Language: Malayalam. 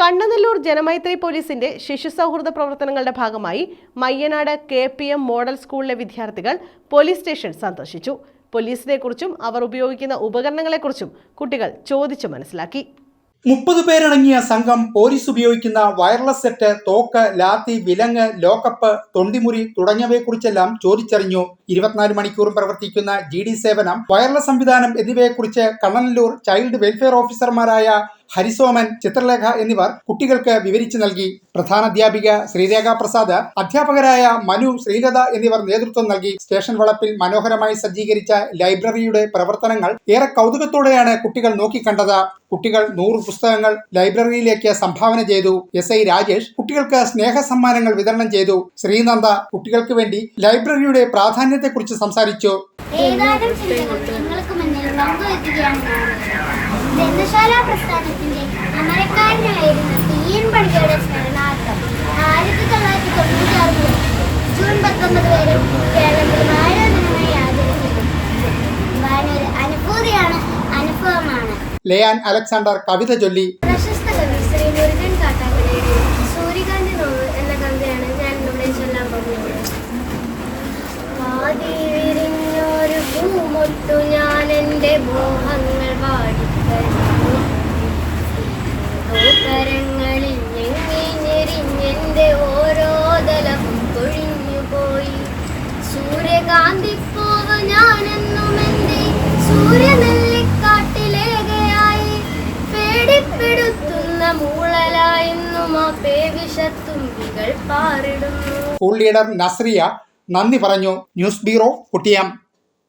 കണ്ണനല്ലൂർ ജനമൈത്രി പോലീസിന്റെ ശിശു സൗഹൃദ പ്രവർത്തനങ്ങളുടെ ഭാഗമായി Mayyanad K P M model സ്കൂളിലെ വിദ്യാർത്ഥികൾ പോലീസ് സ്റ്റേഷൻ സന്ദർശിച്ചു. പോലീസിനെക്കുറിച്ചും അവർ ഉപയോഗിക്കുന്ന ഉപകരണങ്ങളെക്കുറിച്ചും കുട്ടികൾ ചോദിച്ചു മനസ്സിലാക്കി. മുപ്പത് പേരടങ്ങിയ സംഘം പോലീസ് ഉപയോഗിക്കുന്ന വയർലെസ് സെറ്റ് തോക്ക് ലാത്തി വിലങ്ങ് ലോക്കപ്പ് തൊണ്ടിമുറി തുടങ്ങിയവയെക്കുറിച്ചെല്ലാം ചോദിച്ചറിഞ്ഞു. ഇരുപത്തിനാല് മണിക്കൂറും പ്രവർത്തിക്കുന്ന ജി സേവനം വയർലെസ് സംവിധാനം എന്നിവയെക്കുറിച്ച് കണ്ണനല്ലൂർ ചൈൽഡ് വെൽഫെയർ ഓഫീസർമാരായ ഹരിസോമൻ ചിത്രലേഖ എന്നിവർ കുട്ടികൾക്ക് വിവരിച്ചു നൽകി. പ്രധാനാധ്യാപിക ശ്രീരേഖ പ്രസാദ് അധ്യാപകരായ മനു ശ്രീലത എന്നിവർ നേതൃത്വം നൽകി. സ്റ്റേഷൻ വളപ്പിൽ മനോഹരമായി സജ്ജീകരിച്ച ലൈബ്രറിയുടെ പ്രവർത്തനങ്ങൾ ഏറെ കൗതുകത്തോടെയാണ് കുട്ടികൾ നോക്കിക്കണ്ടത്. കുട്ടികൾ നൂറ് പുസ്തകങ്ങൾ ലൈബ്രറിയിലേക്ക് സംഭാവന ചെയ്തു. എസ് ഐ രാജേഷ് കുട്ടികൾക്ക് സ്നേഹ സമ്മാനങ്ങൾ വിതരണം ചെയ്തു. ശ്രീനന്ദ കുട്ടികൾക്ക് വേണ്ടി ലൈബ്രറിയുടെ പ്രാധാന്യത്തെക്കുറിച്ച് സംസാരിച്ചു. ഗ്രന്ഥശാല പ്രസ്ഥാനത്തിന്റെ അമരക്കാരനായിരുന്ന പി എൻ പണിക്കരുടെ സ്മരണാർത്ഥം ആയിരത്തി തൊള്ളായിരത്തി തൊണ്ണൂറ്റി ആറ് മുതൽ ജൂൺ പത്തൊമ്പത് വരെ കേരളത്തിൽ വായനാ ദിനമായി ആചരിക്കുന്നു അനുഭൂതിയാണ് അനുഭവമാണ്. ലയാൻ അലക്സാണ്ടർ കവിത ചൊല്ലി. പ്രശസ്ത കവി ശ്രീ മുരുകൻ കാട്ടാക്കടയുടെ സൂര്യകാന്തി നോവ് എന്ന കവിതയാണ് ഞാൻ ഇവിടെ ചൊല്ലാൻ പോകുന്നത്. ആദി വിരിഞ്ഞൊരു പൂമൊട്ടു സൂര്യകാന്തി പോവ ഞാനെന്നും എന്റെ സൂര്യനെല്ലിക്കാട്ടിലേകയായി. പേടിപ്പെടുത്തുന്ന മൂളലായെന്നും ആ പേവിഷത്തുമ്പികൾ പാറിടുന്നു. സ്കൂൾ ലീഡർ നസ്രിയ നന്ദി പറഞ്ഞു. News bureau Kuttiyam.